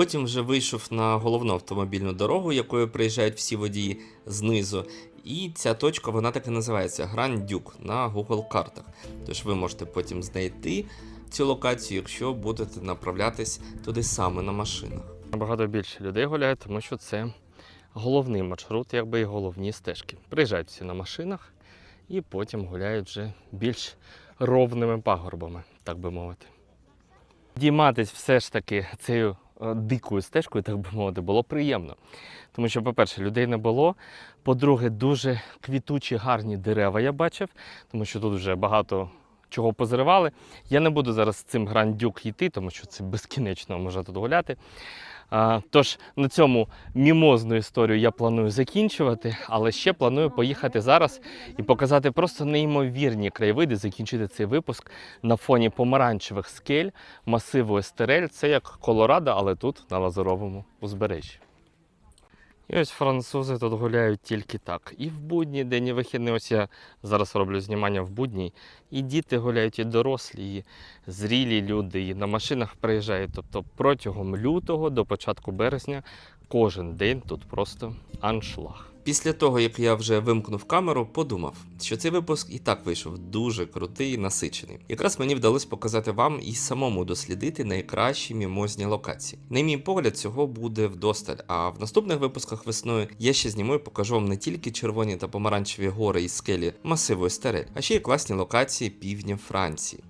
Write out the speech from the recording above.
Потім вже вийшов на головну автомобільну дорогу, якою приїжджають всі водії знизу. І ця точка вона так і називається Гранд Дюк на Google картах. Тож ви можете потім знайти цю локацію, якщо будете направлятись туди саме на машинах. Набагато більше людей гуляє, тому що це головний маршрут, якби і головні стежки. Приїжджають всі на машинах і потім гуляють вже більш ровними пагорбами, так би мовити. Дійматись все ж таки цією дикою стежкою, так би мовити, було приємно. Тому що, по-перше, людей не було. По-друге, дуже квітучі гарні дерева я бачив, тому що тут вже багато чого позривали. Я не буду зараз цим грандюк йти, тому що це безкінечно можна тут гуляти. А, тож на цьому мімозну історію я планую закінчувати, але ще планую поїхати зараз і показати просто неймовірні краєвиди, закінчити цей випуск на фоні помаранчевих скель масиву Естерель. Це як Колорадо, але тут на Лазуровому узбережжі. І ось французи тут гуляють тільки так. І в будній день, і вихідний. Ось я зараз роблю знімання в будній. І діти гуляють, і дорослі, і зрілі люди, і на машинах приїжджають. Тобто протягом лютого до початку березня кожен день тут просто аншлаг. Після того, як я вже вимкнув камеру, подумав, що цей випуск і так вийшов дуже крутий і насичений. Якраз мені вдалося показати вам і самому дослідити найкращі мімозні локації. На мій погляд, цього буде вдосталь. А в наступних випусках весною я ще зніму і покажу вам не тільки червоні та помаранчеві гори і скелі масиву Естерель, а ще й класні локації півдня Франції.